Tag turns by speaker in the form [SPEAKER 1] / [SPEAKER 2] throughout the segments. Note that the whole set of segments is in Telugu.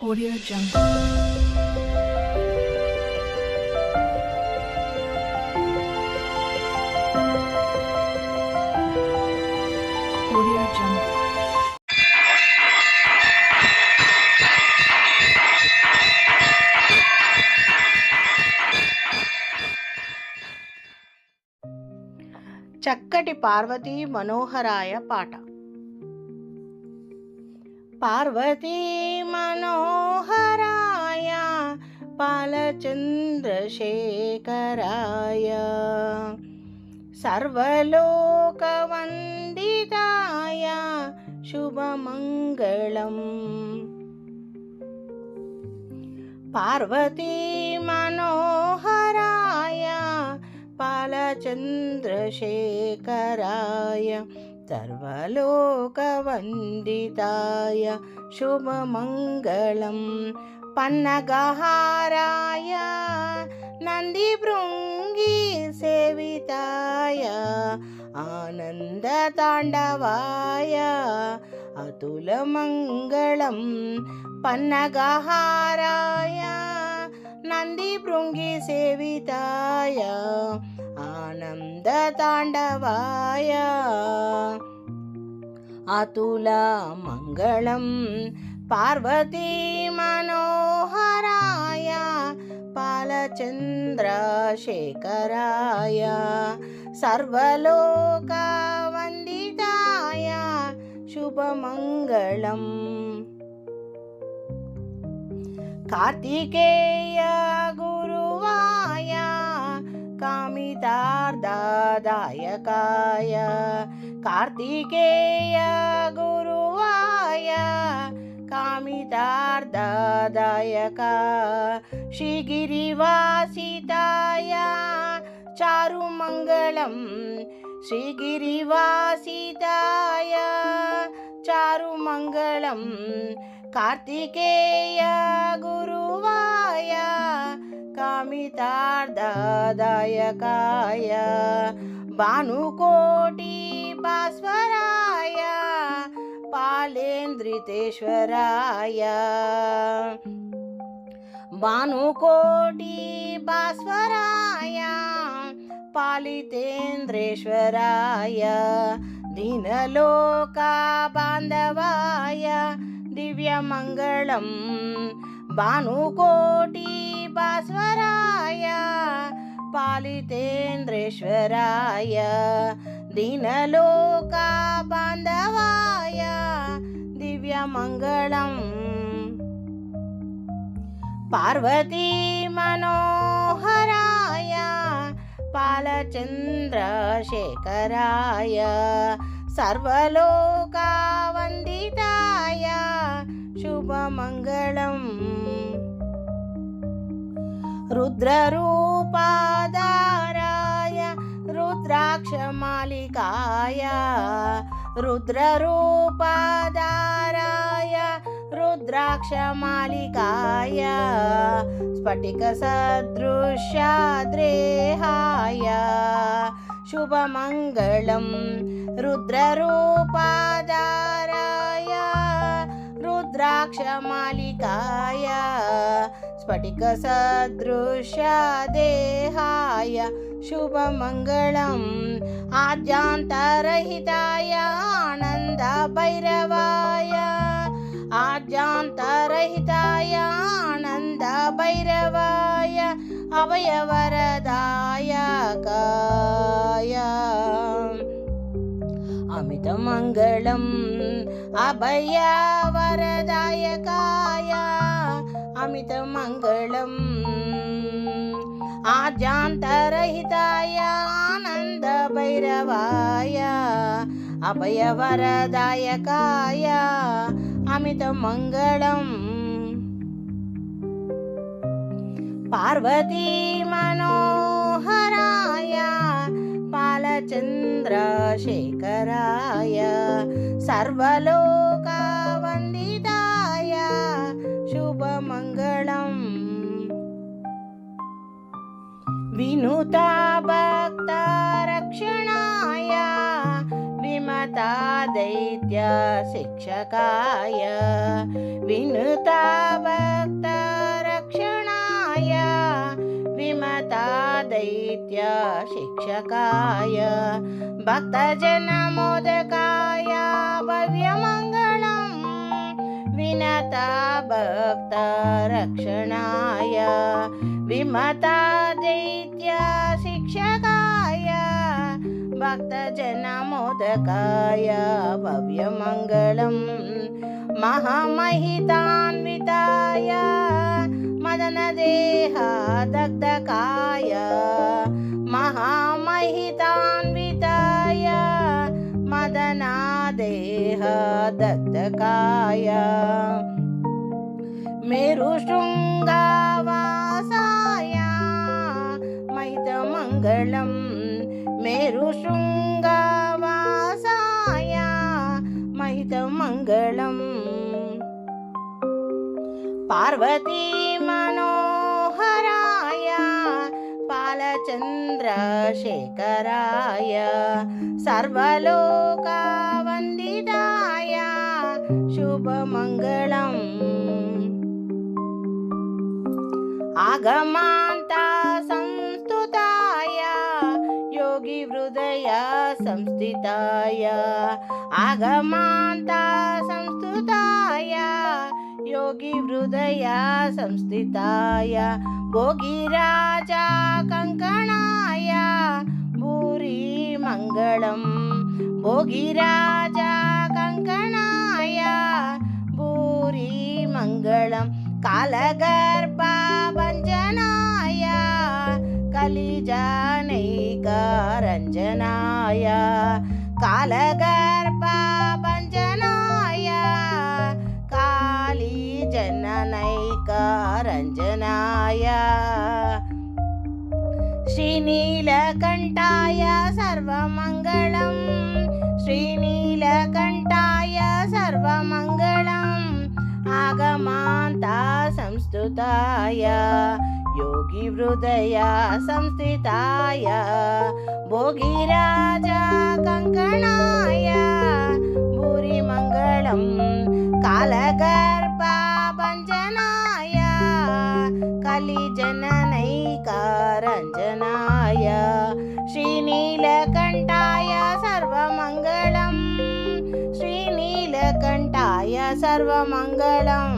[SPEAKER 1] Audio Jungle. Audio Jungle.
[SPEAKER 2] చక్కటి పార్వతీ మనోహరాయ పాట पार्वतीमनोहराय पालचन्द्रशेखराय। सर्वलोकवन्दिताय शुभमङ्गलम्। पार्वतीमनोहराय पालचन्द्रशेखराय। सर्वलोकवन्दिताय शुभमङ्गलं पन्नगहाराय नन्दिभृङ्गी सेविताय आनन्दताण्डवाय अतुलमङ्गलं पन्नगहाराय नन्दिभृङ्गि सेविताय అతులమంగళం పన్నగహారాయ నందిభృంగి సేవితాయ ఆనందతాండవాయ అతుల మంగళం పార్వతీ మనోహరాయ పాలచంద్రశేఖరాయ సర్వలోకవందితాయ శుభమంగళం కార్తికేయ గురువాయ ഗുണദായകായ കാർത്തികേയ ഗുരുവായ കാമിതാർദായക ശ്രീഗിരിവാസിതായ ചാരുമംഗളം ശ്രീഗിരിവാസിതായ ചാരുമംഗളം കാർത്തികേയ ഗുരുവായ കാമിതാർദായകായ భానుకోటి భాస్వరాయ పాలేంద్రితేశ్వరాయ భానుకోటి భాస్వరాయ పాలితేంద్రేశ్వరాయ దీనలోక బాంధవాయ దివ్యమంగళం భానుకోటి భాస్వరాయ పాలితేంద్రేశ్వరాయ దీనలోక బాంధవాయ దివ్యమంగళం. పార్వతీ మనోహరాయ పాలచంద్రశేఖరాయ సర్వలోకవందితాయ रुद्ररूपादाराय रुद्राक्षमालिकाय रुद्ररूपादाराय रुद्राक्षमालिकाय स्फटिकसदृशाद्रेहाय शुभमङ्गलं रुद्ररूपादाराय रुद्राक्षमालिकाय पटिकसदृशदेहाय शुभमङ्गलम् आद्यान्तरहिताय आनन्दभैरवाय आद्यान्तरहिताय आनन्दभैरवाय अभयवरदायकाय अमितमङ्गळम् अभय वरादायकाय अमितमङ्गलम्। आजान्तरहिताय आनन्दभैरवाय अभयवरदायकाय अमितमङ्गलम्। पार्वतीमनोहराय पालचन्द्रशेखराय सर्वलोका शुभमङ्गलम्। विनुता भक्ता रक्षणाय विमता दैत्य शिक्षकाय विनुता भक्ता रक्षणाय विमता दैत्य शिक्षकाय भक्तजनमोदकाय भव्यम् विनता भक्तरक्षणाय विमता दैत्य शिक्षकाय भक्तजनमोदकाय भव्यमङ्गलम् महामहितान्विताय मदनदेहादग्धकाय महामहितान्विताय मदनादेहदग्धकाय मेरुशृङ्गावासाय मैतमङ्गलम् मेरुशृङ्गावासाय मैतमङ्गलम् पार्वती मनोहराय बालचन्द्रशेखराय सर्वलोकावन्दिताय शुभमङ्गलम् आगमान्ता संस्तुताय योगिहृदय संस्थिताय आगमान्ता संस्तुताय योगिहृदय संस्थिताय भोगिराजा कङ्कणाय மங்களம். போகிராஜா கங்கணாய பூரி மங்களம். காலகர்பா பஞ்சனாய கலிஜானைகாரஞ்சனாய. காலகர்பா பஞ்சனாய காளி ஜனனைகாரஞ்சனாய ஸ்ரீநீலகண்ட कालीजननैकारञ्जनाय श्रीनीलकण्ठाय सर्वमङ्गलम् श्रीनीलकण्ठाय सर्वमङ्गलम् आगमान्ता संस्तुताय योगिहृदय संस्थिताय भोगिराजा कङ्कणाय भूरिमङ्गलम् कालगर्भाभञ्जनाय कलिजननैकारञ्जनाय श्रीनीलकण्ठाय सर्वमङ्गलम्। श्रीनीलकण्ठाय सर्वमङ्गलम्।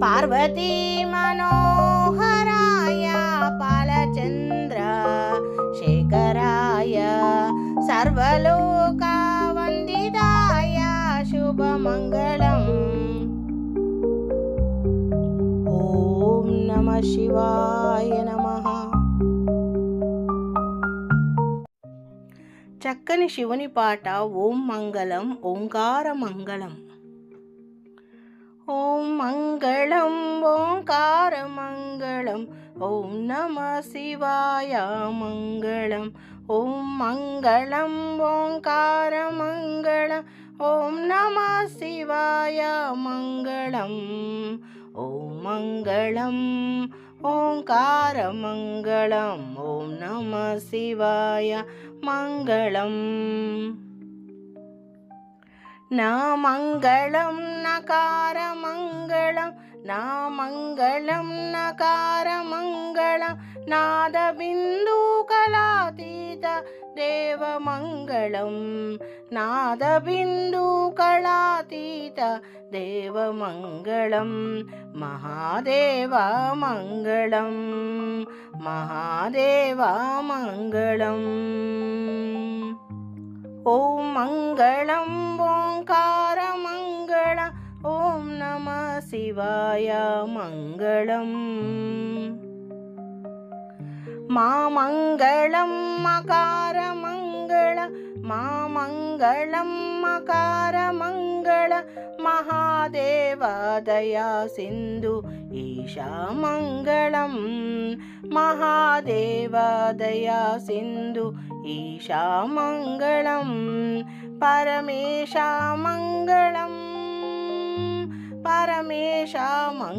[SPEAKER 2] पार्वती मनोहराय बालचन्द्र शेखराय सर्वलोकावन्दिताय शुभमङ्गलम्। ॐ नमः शिवाय नमः చక్కని శివుని పాట ఓం మంగళం ఓంకార మంగళం ఓం మంగళం ఓంకార మంగళం ఓం నమ శివాయ మంగళం ఓం మంగళం ఓంకార మంగళం ఓం నమ శివాయ మంగళం ఓం మంగళం ఓంకార మంగళం ఓం నమ శివాయ मङ्गलम् न मङ्गलं नकारमङ्गलं न मङ्गलं नकारमङ्गलं नादबिन्दुकलातीत देवमङ्गलं नादबिन्दुकलातीत देवमङ्गलं महादेवामङ्गलं महादेवामङ्गलम् ॐ मङ्गलम् ओङ्कारमङ्गल ॐ नमः शिवाय मङ्गलम् मामङ्गलं मकारमङ्गल मामङ्गलम् अकारमङ्गल महादेवादया सिन्धु ईशामङ्गलं महादेवादया सिन्धु ईशामङ्गलं परमेशामङ्गलम् परमेशमङ्गलम्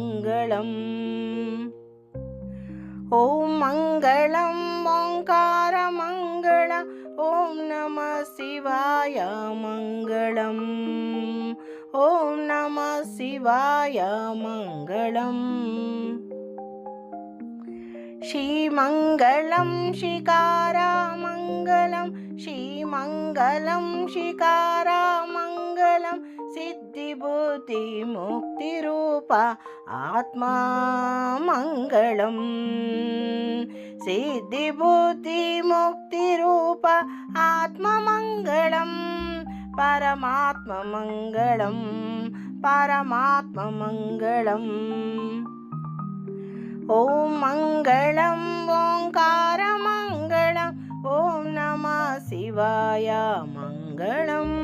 [SPEAKER 2] ॐ मङ्गलं ओङ्कारमङ्गल ॐ नमः शिवाय मङ्गलम्। ॐ नमः शिवाय मङ्गलम्। श्रीमङ्गलं शिकारामङ्गलं श्रीमङ्गलं शिकारामङ्गलम् सिद्धिबुद्धिमुक्तिरूप आत्मा मङ्गलम् सिद्धिबुद्धिमुक्तिरूप आत्ममङ्गलं परमात्ममङ्गलं परमात्ममङ्गलम् ॐ मङ्गलं ओङ्कारमङ्गलम् ॐ नमः शिवाय मङ्गलम्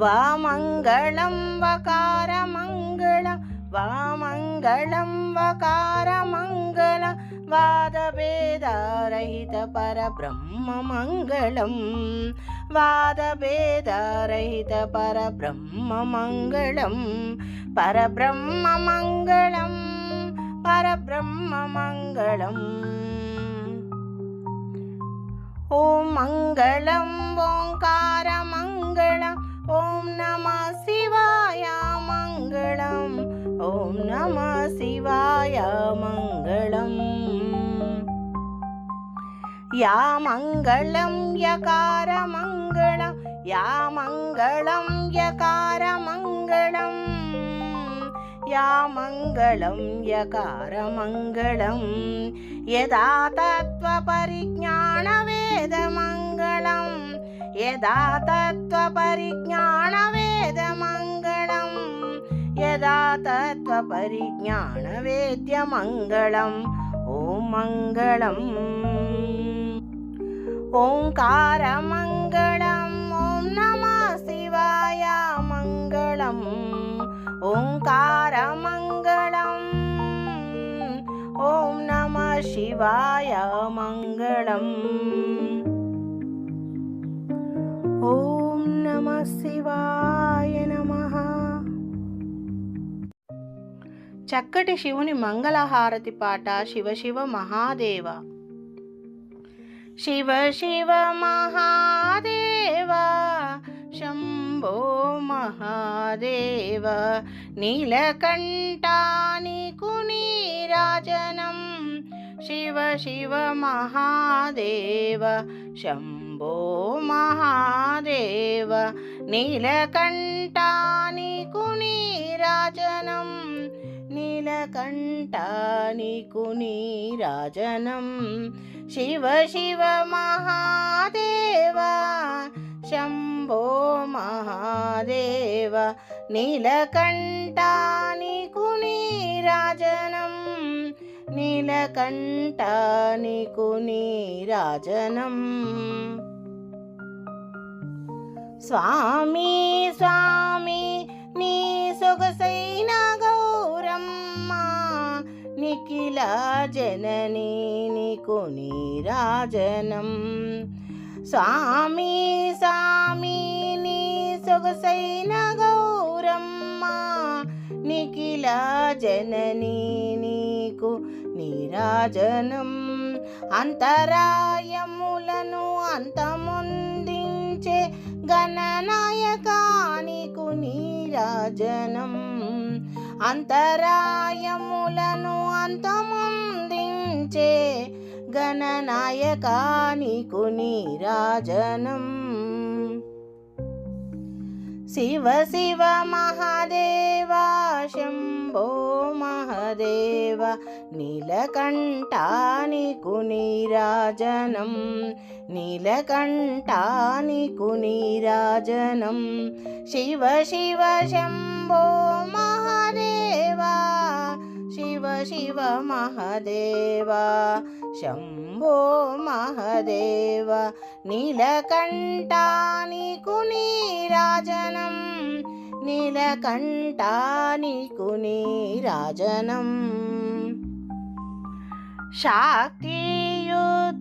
[SPEAKER 2] वा मङ्गलं वकारमङ्गलं वा मङ्गलं वकारमङ्गलं वादवेदारहितपरब्रह्म मङ्गलं वादवेदारहित परब्रह्म मङ्गलं मङ्गलम् ओङ्कारमङ्गलम् ॐ नमः शिवाय मङ्गलम् ॐ नमः शिवाय मङ्गलम् या मङ्गलं यकारमङ्गलं या मङ्गलं यकारमङ्गलम् या मङ्गलं यकारमङ्गलं यदा तत्त्वपरिज्ञानवेदमङ्गलं यदा तत्त्वपरिज्ञानवेदमङ्गलं यदा तत्त्वपरिज्ञानवेद्यमङ्गलम् ॐ मङ्गलम् ओङ्कारमङ्गलम् ॐ नमः शिवाय मङ्गलम् ओङ्कारमङ्गलम् ॐ नमः शिवाय मङ्गलम् ఓం నమ శివాయ నమ. చక్కటి శివుని మంగళహారతి పాట శివ శివ మహాదేవ. శివ శివ మహాదేవ శంభో మహాదేవ నీలకంఠానికుని రాజనం శివ శివ మహాదేవ శం శంభో మహాదేవ నీలకంఠానికు నీరాజనం నీలకంఠానికు రాజనం శివ శివ మహాదేవ శంభో మహాదేవ నీలకంఠానికు నీరాజనం నీలకంఠానికు రాజనం స్వామి స్వామి నీ సొగసైన గౌరమ్మ నిఖిల జనని నీకు నీరాజనం. స్వామి స్వామి నీ సొగసైన గౌరమ్మ నిఖిల జనని నీకు నీరాజనం. అంతరాయములను అంతమొందించే గణనాయకానికు నీరాజనం. అంతరాయములను అంతమొందించే గణనాయకానికు నీరాజనం. శివ శివ మహాదేవ శంభో మహాదేవ నీలకంఠానికు నీరాజనం. నీలకంఠానికు నీరాజనం. శివ శివ శంభో మహదేవా. శివ శివ మహదేవా. శంభో మహాదేవ. నీలకంఠానికు నీరాజనం. నీలకంఠానికు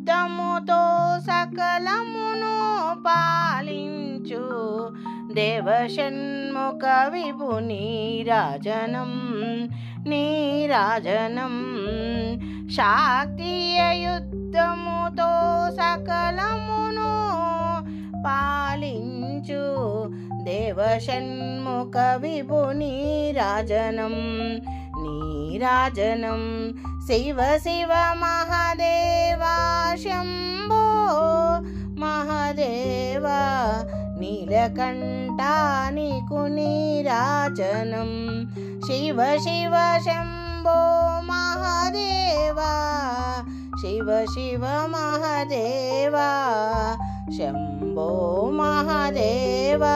[SPEAKER 2] నీరాజనం సకలమును పాలించు. దేవషణ్ముఖ విభు నీరాజనం నీరాజనం శాక్తీయ యుద్ధముతో సకలమును పాలించు. దేవషణ్ముఖ విభు నీరాజనం నీరాజనం शिव शिव महादेवा शम्भो महादेवा नीलकण्ठानि कुणीराचनं शिव शिव शम्भो महादेवा शिव शिव महादेवा शम्भो महादेवा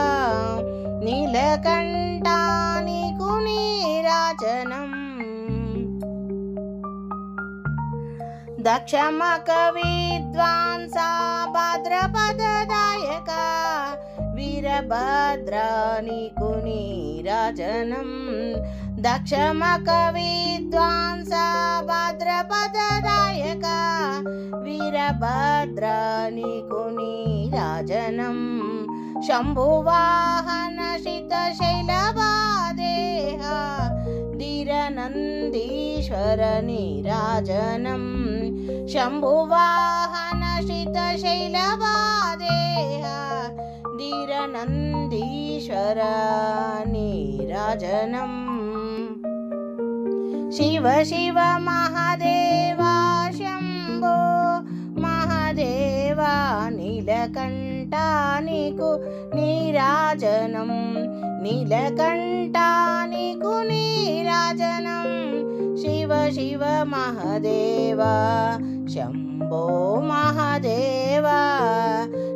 [SPEAKER 2] नीलकण्ठानि कुणीराचनम् दक्षमकविद्वांसा भद्रपददायका वीरभद्रानिकुनीराजनं दक्षमकविद्वांसा भद्रपददायका वीरभद्रानि शम्भुवाहनशितशैलवादेहा వీరభద్ర నీకు నీరాజనం దక్షమక విద్వాంసా భద్రపదదాయక వీరభద్ర నీకు నీరాజనం. శంభువాహన శిత నీలకంఠానికు నీరాజనం. శివ శివ మహదేవ శంభో మహదేవ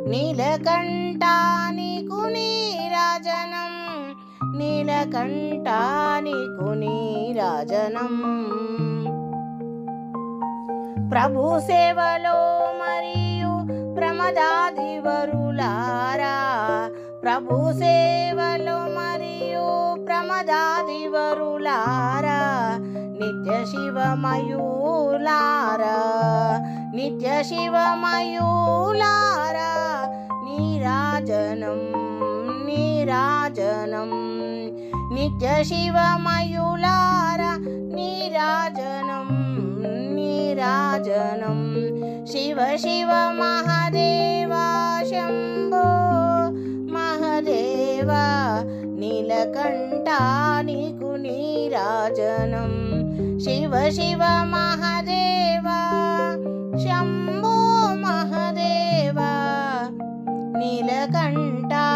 [SPEAKER 2] నీలకంఠానికు నీరాజనం. నీలకంఠానికు నీరాజనం. ప్రభు సేవలో మరియు ప్రమదాదివరులారా ప్రభు సేవలో మరియు ప్రమదాదివరులారా నిత్య శివమయూలారా నిత్య శివమయూలారా నీరాజనం నీరాజనం నిత్య శివమయూలారా నీరాజనం నీరాజనం శివ శివ మహాదేవా శంభో మహాదేవా నీలకంఠా నీకు నీరాజనం. శివ శివ మహదేవా శంభో మహదేవా నీలకంఠా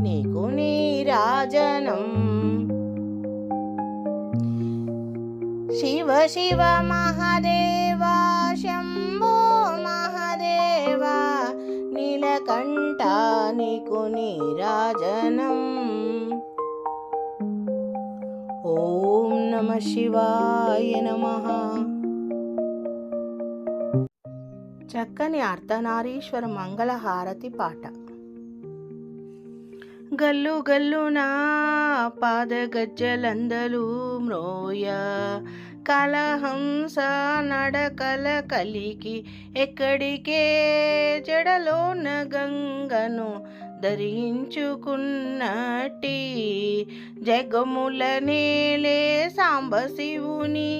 [SPEAKER 2] నీకు నీరాజనం. శివ శివ మహదేవా శంభో మహదేవా నీలకంఠానికు నీరాజనం. ఓం నమ శివాయ నమ. చక్కని అర్ధనారీశ్వర మంగళ హారతి పాట. గల్లు గల్లునా పాద గజ్జలందలు మ్రోయ. కలహంస నడకల కలికి ఎక్కడికే జడలోన గంగను ధరించుకున్నట్టి జగముల నేలే సాంబ శివుని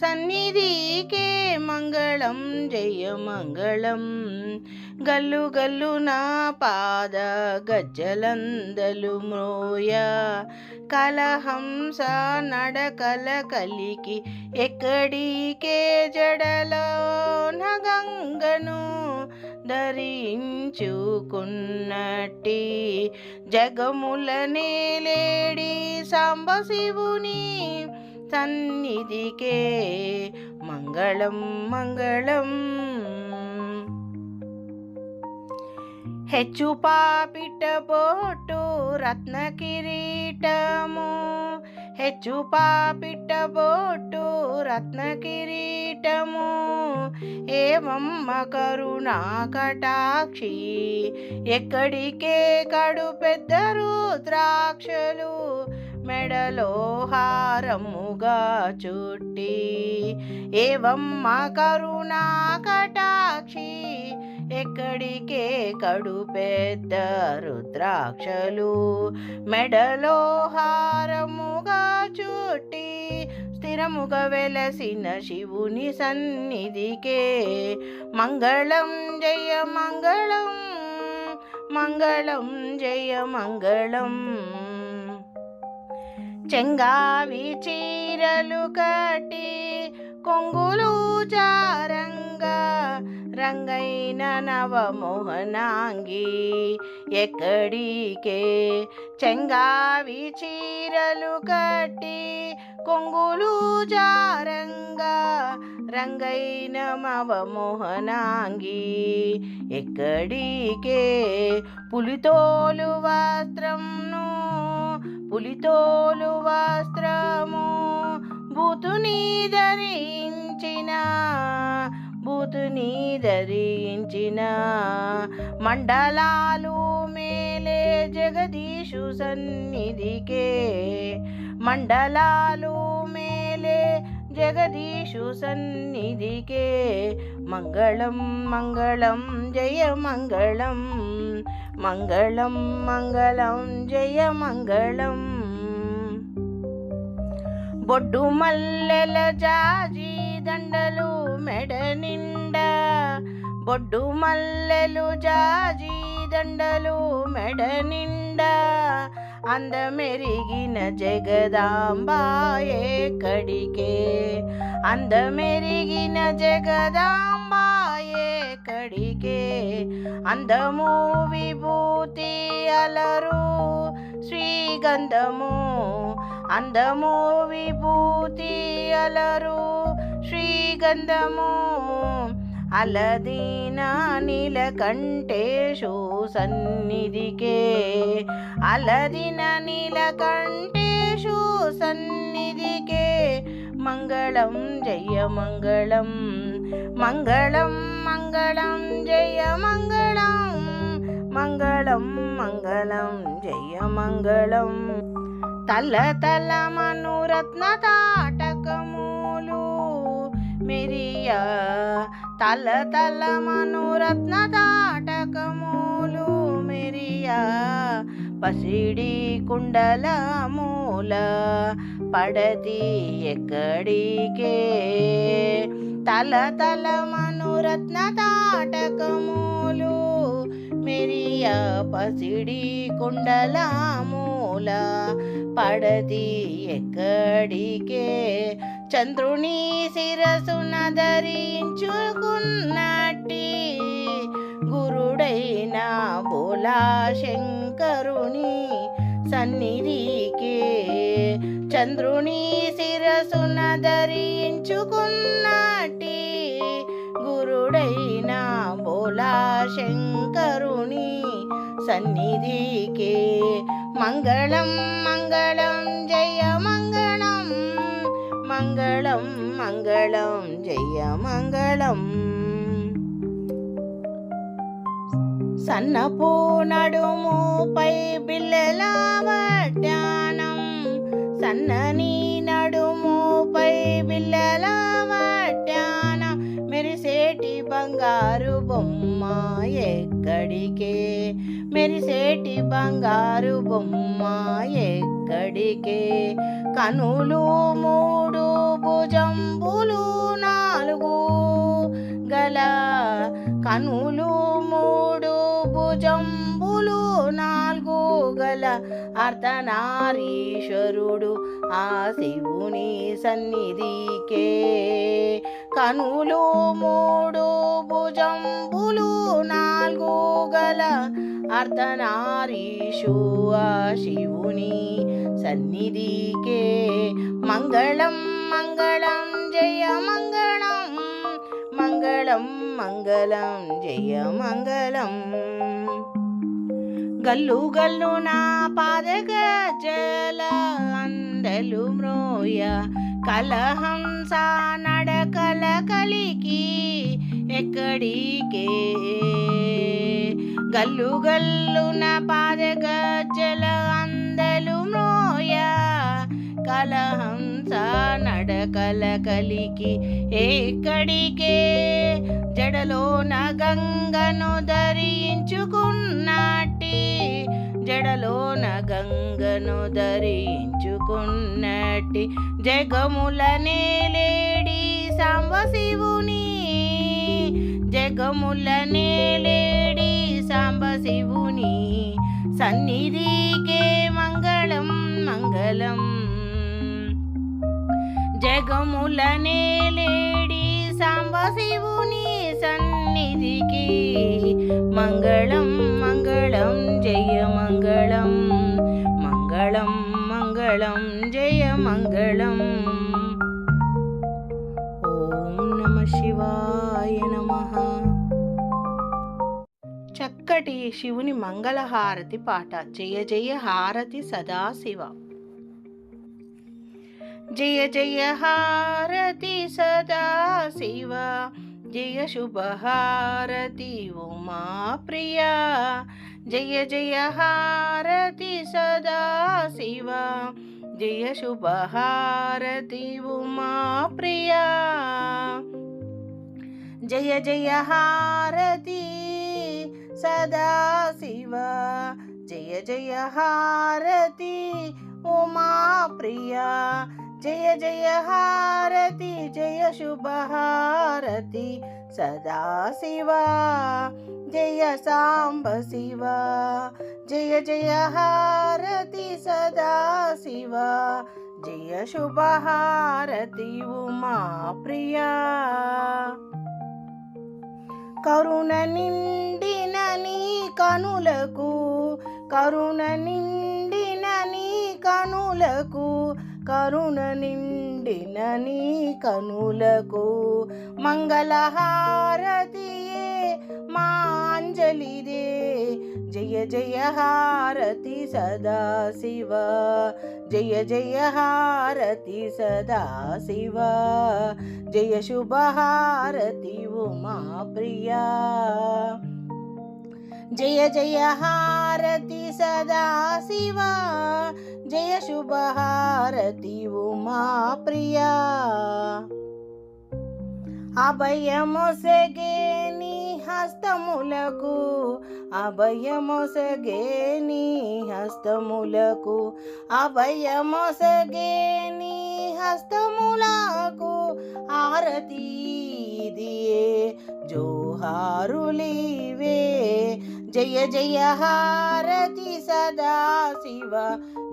[SPEAKER 2] సన్నిధికే మంగళం జయ మంగళం. గల్లు గల్లు నా పాద గజ్జలందలు మ్రోయ కలహంస నడకల కలికి ఎక్కడికే జడలో గంగను ధరించుకున్నట్టి జగముల నేలేడి సాంబ శివుని సన్నిధికే మంగళం మంగళం హెచ్చు పాపిట్టబోటు రత్న కిరీటము. హెచ్చు పాపిట్టబోటు రత్న కిరీటము. ఏమమ్మ కరుణా కటాక్షి ఎక్కడికే కడు పెద్ద రుద్రాక్షలు. మెడలో హారముగా చుట్టి ఏవమ్మ కరుణా కటాక్షి ఎక్కడికే కడు పెద్ద రుద్రాక్షలు. మెడలో హారముగా చుట్టి స్థిరముగా వెలసిన శివుని సన్నిధికే. మంగళం జయ మంగళం మంగళం జయ మంగళం. చెంగావి చీరలు కట్టి కొంగులు చారంగా రంగైన నవమోహనాంగి ఎక్కడికే చెంగావి చీరలు కట్టి కొంగులు జారంగా రంగైన మవమోహనాంగి ఎక్కడికే పులితోలు వస్త్రంను పులితోలు వస్త్రము బూతుని ధరించిన బూతుని ధరించిన మండలాలు మేలే జగదీశు సన్నిధికే. మండలాలు మేలే జగదీశు సన్నిధికే. మంగళం మంగళం జయ మంగళం మంగళం మంగళం జయ మంగళం. బొడ్డు మల్లెల జాజీ దండలు మెడ నిండా బొడ్డు మల్లెలు జాజి దండలు మెడ నిండా అందమెరిగిన జగదాంబాయే కడికే. అందమెరిగిన జగదాంబాయే కడికే. అందము విభూతి అలరు శ్రీగంధము. అందము విభూతి అలరు శ్రీగంధము అలదీన నీలకంఠేషు సన్నిధికే. అలదిన నీలకంఠేషు సన్నిధికే. మంగళం జయ మంగళం మంగళం మంగళం జయ మంగళం మంగళం మంగళం జయ మంగళం. తల తల మనురత్న తాటకము మిరియా తల తల మనురత్న తాటకములు మిరియా. పసిడి కుండల మూల పడది ఎక్కడికే? తల తల మనురత్న తాటకములు మెరియ పసిడి కుండల మూల పడది ఎక్కడికే? చంద్రుని శిరసున ధరించుకున్నట్టి గురుడైన బోలా శంకరుని సన్నిధికే. చంద్రుని శిరసున ధరించుకున్నట్టి గురుడైన బోలా శంకరుని సన్నిధికే మంగళం మంగళం జయ మంగళం మంగళం మంగళం జయ మంగళం సన్నపు నడుముపై బిల్లల వడ్డానం సన్నని నడుముపై బిల్లల వడ్డానం మెరిసేటి బంగారు బొమ్మ ఎక్కడికే? మెరిసేటి బంగారు బొమ్మ ఎక్కడికే? కనులు మూడు భుజంబులు నాలుగు గల కనులు మూడు భుజంబులు నాలుగు గల అర్ధనారీశ్వరుడు ఆ శివుని సన్నిధికే. కనులు మూడు భుజంబులు నాలుగు గల అర్ధనారీషు ఆ శివుని సన్నిధికే. మంగళం మంగళం జయ మంగళం మంగళం మంగళం జయ మంగళం. గల్లు గల్లు నా పాదగ జల అందలు మ్రోయ కలహంస నడకల కలికి ఎక్కడికే? గల్లు గల్లున నా జల అందలు మ్రోయ కలహంస నడకల కలికి ఎక్కడికే? జడలోన గంగను ధరించుకున్నట్టి జడలోన గంగను ధరించుకున్నట్టి జగముల నేలేడి సాంబ శివుని. జగముల నేలేడి సాంబ శివుని. సన్నిధికే మంగళం మంగళం. జగములనే లేడి సాంబ శివుని సన్నిధికి మంగళం మంగళం జయ మంగళం మంగళం మంగళం జయ మంగళం ఓం నమ శివాయ నమః చక్కటి శివుని మంగళహారతి పాట జయ జయ హారతి సదాశివ జయ జయ హారతి సదాశివ జయ శుభహారతి जय जय हारति सदा शिव। जय शुभहारति उमा प्रिया। जय जय हारति सदा शिव। जय जय हारति उमा प्रिया। जय जय हारति जय शुभहारति सदा शिवा। సాంబ శివ జయ జయ హారతి సదా శివ జయ శుభహారతి ఉమా ప్రియా కరుణ నిండిన నీ కనులకు కరుణ నిండిన నీ కనులకు కరుణ నిండిన నీ కనులకు మంగళహారతి माञ्जलि दे। जय जय हारती सदा शिव। जय जय हारती सदा शिव। जय शुभ हारति उमा प्रिया। जय जय हारती सदा शिवा। जय शुभ हारति उमा प्रिया। अभयमुसगे హస్తములకు అభయమొసగే నీ హస్తములకు అభయమొసగే నీ హస్తములకు ఆరతి దియే జోహారులీవే జయ జయ హారతి సదా శివ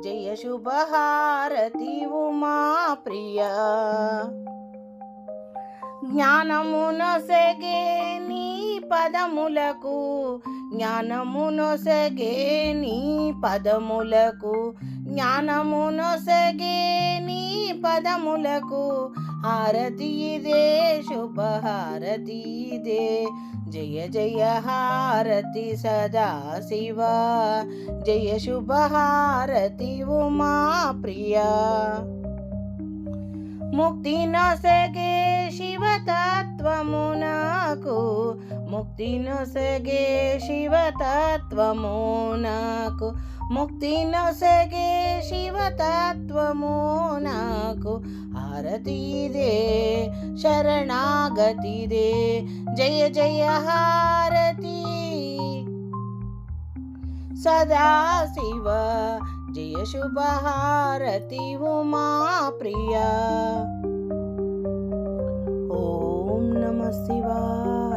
[SPEAKER 2] జయ శుభహారతి ఉమా ప్రియ. జ్ఞానమున సగే నీ పదములకు జ్ఞానమునొసగే నీ పదములకు జ్ఞానమునొసగే నీ పదములకు హారతి ఇదే శుభహారతి ఇదే జయ జయ హారతి సదా శివ జయ శుభహారతి ఉమా ప్రియా. ముక్తి నొసగే శివతత్వము నాకు ముక్తి నొసగే శివతత్వము నాకు ముక్తి నొసగే శివతత్వము నాకు హారతిదే శరణాగతిదే జయ జయ హారతి సదా जय शुभहारति उमा प्रिया। ॐ नमः शिवाय।